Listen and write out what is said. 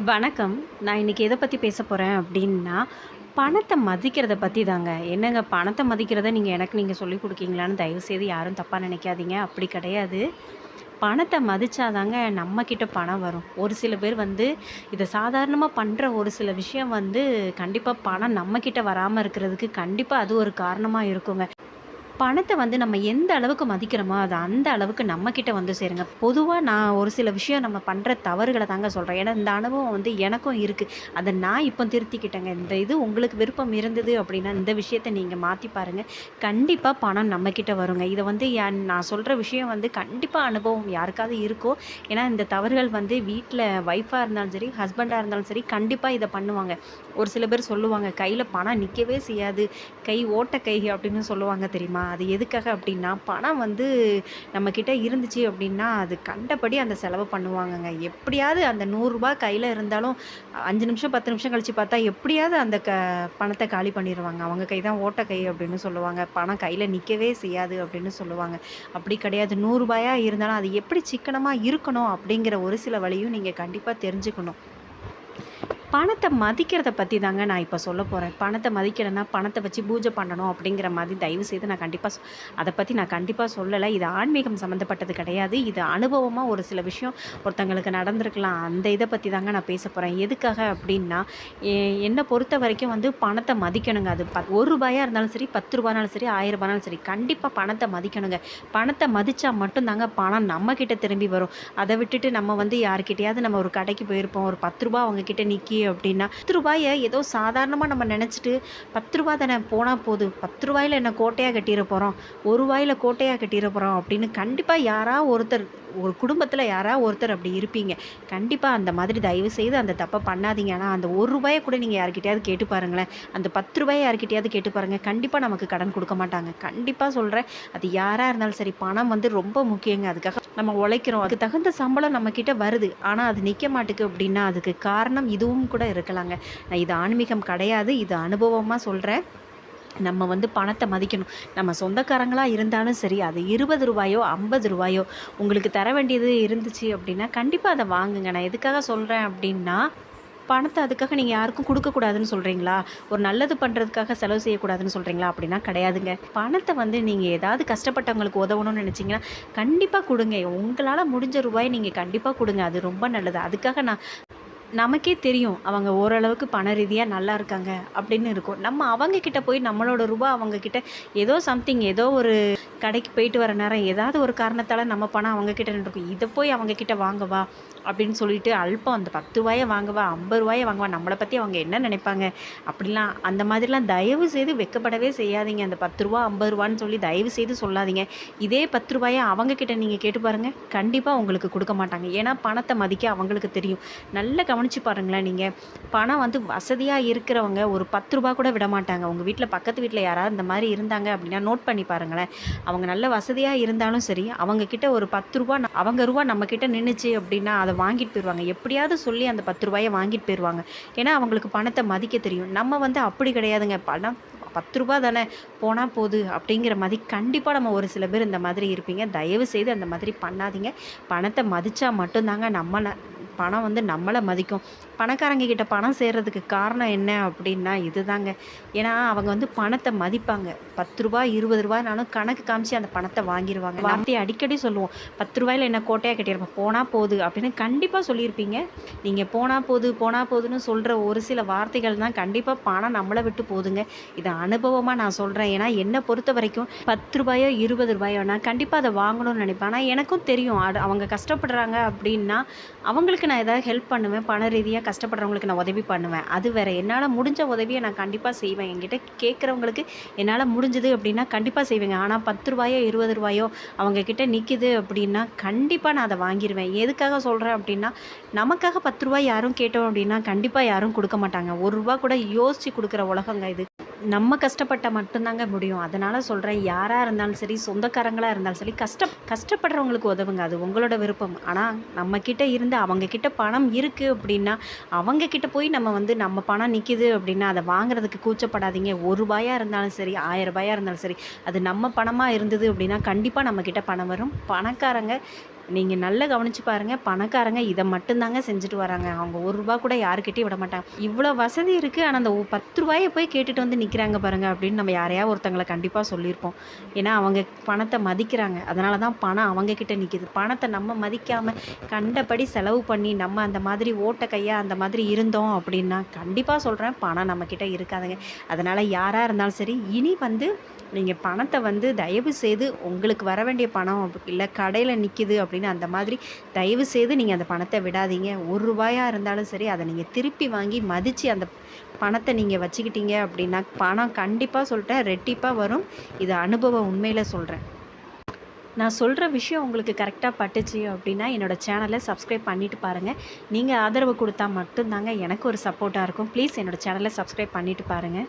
வணக்கம். நான் இன்றைக்கி எதை பற்றி பேச போகிறேன் அப்படின்னா பணத்தை மதிக்கிறத பற்றி தாங்க என்னங்க பணத்தை மதிக்கிறத நீங்கள் எனக்கு நீங்கள் சொல்லிக் கொடுக்கீங்களான்னு தயவுசெய்து யாரும் தப்பாக நினைக்காதீங்க. அப்படி கிடையாது. பணத்தை மதிச்சாதாங்க நம்மக்கிட்ட பணம் வரும். ஒரு சில பேர் வந்து இதை சாதாரணமாக பண்ணுற ஒரு சில விஷயம் வந்து கண்டிப்பாக பணம் நம்மக்கிட்ட வராமல் இருக்கிறதுக்கு கண்டிப்பாக அது ஒரு காரணமாக இருக்குங்க. பணத்தை வந்து நம்ம எந்த அளவுக்கு மதிக்கிறோமோ அது அந்த அளவுக்கு நம்மக்கிட்ட வந்து சேருங்க. பொதுவாக நான் ஒரு சில விஷயம் நம்ம பண்ணுற தவறுகளை தாங்க சொல்கிறேன் ஏன்னா இந்த அனுபவம் வந்து எனக்கும் இருக்குது அதை நான் இப்போ திருத்திக்கிட்டேங்க. இந்த இது உங்களுக்கு விருப்பம் இருந்தது அப்படின்னா இந்த விஷயத்தை நீங்கள் மாற்றி பாருங்கள் கண்டிப்பாக பணம் நம்மக்கிட்ட வருங்க. இதை வந்து நான் சொல்கிற விஷயம் வந்து கண்டிப்பாக அனுபவம் யாருக்காவது இருக்கோ ஏன்னா இந்த தவறுகள் வந்து வீட்டில் ஒய்ஃபாக இருந்தாலும் சரி ஹஸ்பண்டாக இருந்தாலும் சரி கண்டிப்பாக இதை பண்ணுவாங்க. ஒரு சில பேர் சொல்லுவாங்க கையில் பணம் நிற்கவே செய்யாது. கை ஓட்ட கை அப்படின்னு சொல்லுவாங்க தெரியுமா? அது எதுக்காக அப்படின்னா பணம் வந்து நம்மக்கிட்ட இருந்துச்சு அப்படின்னா அது கண்டபடி அந்த செலவு பண்ணுவாங்கங்க. எப்படியாவது அந்த நூறுரூபா கையில் இருந்தாலும் அஞ்சு நிமிஷம் பத்து நிமிஷம் கழித்து பார்த்தா எப்படியாவது அந்த க பணத்தை காலி பண்ணிடுவாங்க அவங்க கை தான் ஓட்ட கை அப்படின்னு சொல்லுவாங்க. பணம் கையில் நிற்கவே செய்யாது அப்படின்னு சொல்லுவாங்க. அப்படி கிடையாது. நூறுரூபாயாக இருந்தாலும் அது எப்படி சிக்கனமாக இருக்கணும் அப்படிங்கிற ஒரு சில வழியும் நீங்கள் கண்டிப்பாக தெரிஞ்சுக்கணும். பணத்தை மதிக்கிறத பற்றி தாங்க நான் இப்போ சொல்ல போகிறேன் பணத்தை மதிக்கிறேன்னா பணத்தை வச்சு பூஜை பண்ணணும் அப்படிங்கிற மாதிரி தயவு செய்து நான் கண்டிப்பாக அதை பற்றி நான் கண்டிப்பாக சொல்லலை. இது ஆன்மீகம் சம்மந்தப்பட்டது கிடையாது. இது அனுபவமாக ஒரு சில விஷயம் ஒருத்தங்களுக்கு நடந்திருக்கலாம். அந்த இதை பற்றி தாங்க நான் பேச போகிறேன் எதுக்காக அப்படின்னா என்னை பொறுத்த வரைக்கும் வந்து பணத்தை மதிக்கணுங்க. அது பத் ஒரு ரூபாயாக இருந்தாலும் சரி பத்து ரூபானாலும் சரி ஆயிரம் ரூபானாலும் சரி கண்டிப்பாக பணத்தை மதிக்கணுங்க. பணத்தை மதித்தா மட்டும்தாங்க பணம் நம்மக்கிட்ட திரும்பி வரும். அதை விட்டுட்டு நம்ம வந்து யார்கிட்டையாவது நம்ம ஒரு கடைக்கு போயிருப்போம். ஒரு பத்து ரூபா அவங்கக்கிட்ட நிற்கி அப்படின்னா பத்து ரூபாயை ஏதோ சாதாரணமாக நம்ம நினச்சிட்டு பத்து ரூபா தானே போனால் போதும். பத்து ரூபாயில் என்ன கோட்டையாக கட்டிட போகிறோம் ஒரு ரூபாயில் கோட்டையாக கட்டிட போகிறோம் அப்படின்னு கண்டிப்பாக யாரா ஒருத்தர் ஒரு குடும்பத்தில் யாரா ஒருத்தர் அப்படி இருப்பீங்க. கண்டிப்பாக அந்த மாதிரி தயவு செய்து அந்த தப்பை பண்ணாதீங்க. ஆனால் அந்த ஒரு ரூபாயை கூட நீங்கள் யார்கிட்டயாவது கேட்டு பாருங்களேன். அந்த பத்து ரூபாயை யார்கிட்டயாவது கேட்டு பாருங்கள் கண்டிப்பாக நமக்கு கடன் கொடுக்க மாட்டாங்க. கண்டிப்பாக சொல்கிறேன் அது யாராக இருந்தாலும் சரி பணம் வந்து ரொம்ப முக்கியங்க. அதுக்காக நம்ம உழைக்கிறோம். அதுக்கு தகுந்த சம்பளம் நம்மக்கிட்ட வருது. ஆனால் அது நிற்க மாட்டுக்கு அப்படின்னா அதுக்கு காரணம் இதுவும் கூட இருக்கலாங்க. நான் இது ஆன்மீகம் கிடையாது. இது அனுபவமாக சொல்கிறேன் நம்ம வந்து பணத்தை மதிக்கணும். நம்ம சொந்தக்காரங்களாக இருந்தாலும் சரி அது இருபது ரூபாயோ ஐம்பது ரூபாயோ உங்களுக்கு தர வேண்டியது இருந்துச்சு அப்படின்னா கண்டிப்பாக அதை வாங்குங்க. நான் எதுக்காக சொல்கிறேன் அப்படின்னா பணத்தை அதுக்காக நீங்கள் யாருக்கும் கொடுக்கக்கூடாதுன்னு சொல்கிறீங்களா ஒரு நல்லது பண்ணுறதுக்காக செலவு செய்யக்கூடாதுன்னு சொல்கிறீங்களா அப்படின்னா கிடையாதுங்க. பணத்தை வந்து நீங்கள் ஏதாவது கஷ்டப்பட்டவங்களுக்கு உதவணும்னு நினச்சிங்கன்னா கண்டிப்பாக கொடுங்க. உங்களால் முடிஞ்ச ரூபாய் நீங்கள் கண்டிப்பாக கொடுங்க. அது ரொம்ப நல்லது. அதுக்காக நான் நமக்கே தெரியும் அவங்க ஓரளவுக்கு பண ரீதியாக நல்லா இருக்காங்க அப்படின்னு இருக்கும். நம்ம அவங்க கிட்ட போய் நம்மளோட ரூபா அவங்க கிட்ட ஏதோ சம்திங் ஏதோ ஒரு கடைக்கு போயிட்டு வர நேரம் ஏதாவது ஒரு காரணத்தால் நம்ம பணம் அவங்க கிட்ட இருக்கும் இதை போய் அவங்க கிட்ட வாங்கவா அப்படின்னு சொல்லிட்டு அல்பம் அந்த பத்து ரூபாயை வாங்கவா ஐம்பது ரூபாயை வாங்கவா நம்மளை பற்றி அவங்க என்ன நினைப்பாங்க? அப்படிலாம் அந்த மாதிரிலாம் தயவு செய்து வெக்கப்படவே செய்யாதீங்க. அந்த பத்து ரூபா ஐம்பது ரூபான்னு சொல்லி தயவு செய்து சொல்லாதீங்க. இதே பத்து ரூபாயை அவங்க கிட்ட நீங்கள் கேட்டு பாருங்கள் கண்டிப்பாக உங்களுக்கு கொடுக்க மாட்டாங்க. ஏன்னா பணத்தை மதிக்க அவங்களுக்கு தெரியும். நல்ல கவனம் கவனிச்சு பாருங்களேன் நீங்கள் பணம் வந்து வசதியாக இருக்கிறவங்க ஒரு பத்து ரூபா கூட விட மாட்டாங்க. உங்கள் வீட்டில் பக்கத்து வீட்டில் யாராவது இந்த மாதிரி இருந்தாங்க அப்படின்னா நோட் பண்ணி பாருங்களேன். அவங்க நல்ல வசதியாக இருந்தாலும் சரி அவங்கக்கிட்ட ஒரு பத்து ரூபா அவங்க ரூபா நம்மக்கிட்ட நின்றுச்சு அப்படின்னா அதை வாங்கிட்டு போயிடுவாங்க எப்படியாவது சொல்லி அந்த பத்து ரூபாயை வாங்கிட்டு போயிடுவாங்க ஏன்னா அவங்களுக்கு பணத்தை மதிக்க தெரியும். நம்ம வந்து அப்படி கிடையாதுங்க. பணம் பத்து ரூபா தானே போனால் போகுது அப்படிங்கிற மாதிரி கண்டிப்பாக நம்ம ஒரு சில பேர் இந்த மாதிரி இருப்பீங்க. தயவு செய்து அந்த மாதிரி பண்ணாதீங்க. பணத்தை மதித்தா மட்டும்தாங்க நம்ம பணம் வந்து நம்மளை மதிக்கும். பணக்காரங்க கிட்ட பணம் சேர்றதுக்கு காரணம் என்ன அப்படின்னா இதுதாங்க. ஏன்னா அவங்க வந்து பணத்தை மதிப்பாங்க. பத்து ரூபாய் இருபது ரூபாய்னாலும் கணக்கு காமிச்சு அந்த பணத்தை வாங்கிடுவாங்க வார்த்தையை அடிக்கடி சொல்லுவோம். பத்து ரூபாயில் என்ன கோட்டையாக கட்டியிருப்போம் போனால் போகுது அப்படின்னு கண்டிப்பாக சொல்லியிருப்பீங்க. நீங்கள் போனால் போகுது போனால் போகுதுன்னு சொல்கிற ஒரு சில வார்த்தைகள் தான் கண்டிப்பாக பணம் நம்மளை விட்டு போகுதுங்க. இதை அனுபவமாக நான் சொல்கிறேன் ஏன்னா என்னை பொறுத்த வரைக்கும் பத்து ரூபாயோ இருபது ரூபாயோ நான் கண்டிப்பாக அதை வாங்கணும்னு நினைப்பேன். ஆனால் எனக்கும் தெரியும். அது அவங்க கஷ்டப்படுறாங்க அப்படின்னா அவங்களுக்கு நான் ஏதாவது ஹெல்ப் பண்ணுவேன் பண ரீதியாக கஷ்டப்படுறவங்களுக்கு நான் உதவி பண்ணுவேன். அது வேறு. என்னால் முடிஞ்ச உதவியை நான் கண்டிப்பாக செய்வேன். என்கிட்ட கேட்குறவங்களுக்கு என்னால் முடிஞ்சது அப்படின்னா கண்டிப்பாக செய்வேங்க. ஆனால் பத்து ரூபாயோ இருபது ரூபாயோ அவங்கக்கிட்ட நிற்கிது அப்படின்னா கண்டிப்பாக நான் அதை வாங்கிடுவேன் எதுக்காக சொல்கிறேன் அப்படின்னா நமக்காக பத்து ரூபாய் யாரும் கேட்டோம் அப்படின்னா கண்டிப்பாக யாரும் கொடுக்க மாட்டாங்க. ஒரு ரூபா கூட யோசித்து கொடுக்குற உலகங்க இது. நம்ம கஷ்டப்பட்ட மட்டும்தாங்க முடியும். அதனால் சொல்கிறேன் யாராக இருந்தாலும் சரி சொந்தக்காரங்களாக இருந்தாலும் சரி கஷ்ட கஷ்டப்படுறவங்களுக்கு உதவுங்க. அது உங்களோட விருப்பம். ஆனால் நம்மக்கிட்ட இருந்து அவங்க கிட்ட பணம் இருக்குது அப்படின்னா அவங்கக்கிட்ட போய் நம்ம வந்து நம்ம பணம் நிற்கிது அப்படின்னா அதை வாங்குறதுக்கு கூச்சப்படாதீங்க. ஒரு ரூபாயாக இருந்தாலும் சரி ஆயிரம் ரூபாயாக இருந்தாலும் சரி அது நம்ம பணமாக இருந்தது அப்படின்னா கண்டிப்பாக நம்ம பணம் வரும். பணக்காரங்க நீங்கள் நல்லா கவனிச்சு பாருங்கள் பணக்காரங்க இதை மட்டும்தாங்க செஞ்சுட்டு வராங்க. அவங்க ஒரு ரூபா கூட யாருக்கிட்டையும் விட மாட்டாங்க. இவ்வளோ வசதி இருக்குது ஆனால் அந்த பத்து ரூபாயை போய் கேட்டுட்டு வந்து நிற்கிறாங்க பாருங்கள் அப்படின்னு நம்ம யாரையா ஒருத்தங்களை கண்டிப்பாக சொல்லியிருப்போம். ஏன்னா அவங்க பணத்தை மதிக்கிறாங்க. அதனால தான் பணம் அவங்கக்கிட்ட நிற்கிது பணத்தை நம்ம மதிக்காமல் கண்டபடி செலவு பண்ணி நம்ம அந்த மாதிரி ஓட்ட கையாக அந்த மாதிரி இருந்தோம் அப்படின்னா கண்டிப்பாக சொல்கிறேன் பணம் நம்மக்கிட்ட இருக்காதுங்க. அதனால் யாராக இருந்தாலும் சரி இனி வந்து நீங்கள் பணத்தை வந்து தயவு செய்து உங்களுக்கு வர வேண்டிய பணம் இல்லை கடையில் நிற்கிது அப்படின்னு அந்த மாதிரி தயவு செய்து நீங்கள் அந்த பணத்தை விடாதீங்க. ஒரு ரூபாயாக இருந்தாலும் சரி அதை நீங்கள் திருப்பி வாங்கி மதித்து அந்த பணத்தை நீங்கள் வச்சுக்கிட்டீங்க அப்படின்னா பணம் கண்டிப்பாக சொல்லிட்டேன் ரெட்டிப்பாக வரும். இது அனுபவம் உண்மையில் சொல்கிறேன் நான் சொல்கிற விஷயம் உங்களுக்கு கரெக்டாக பட்டுச்சு அப்படின்னா என்னோடய சேனலை சப்ஸ்கிரைப் பண்ணிவிட்டு பாருங்கள் நீங்கள் ஆதரவு கொடுத்தா மட்டும்தாங்க எனக்கு ஒரு சப்போர்ட்டாக இருக்கும். ப்ளீஸ் என்னோடய சேனலை சப்ஸ்கிரைப் பண்ணிவிட்டு பாருங்கள்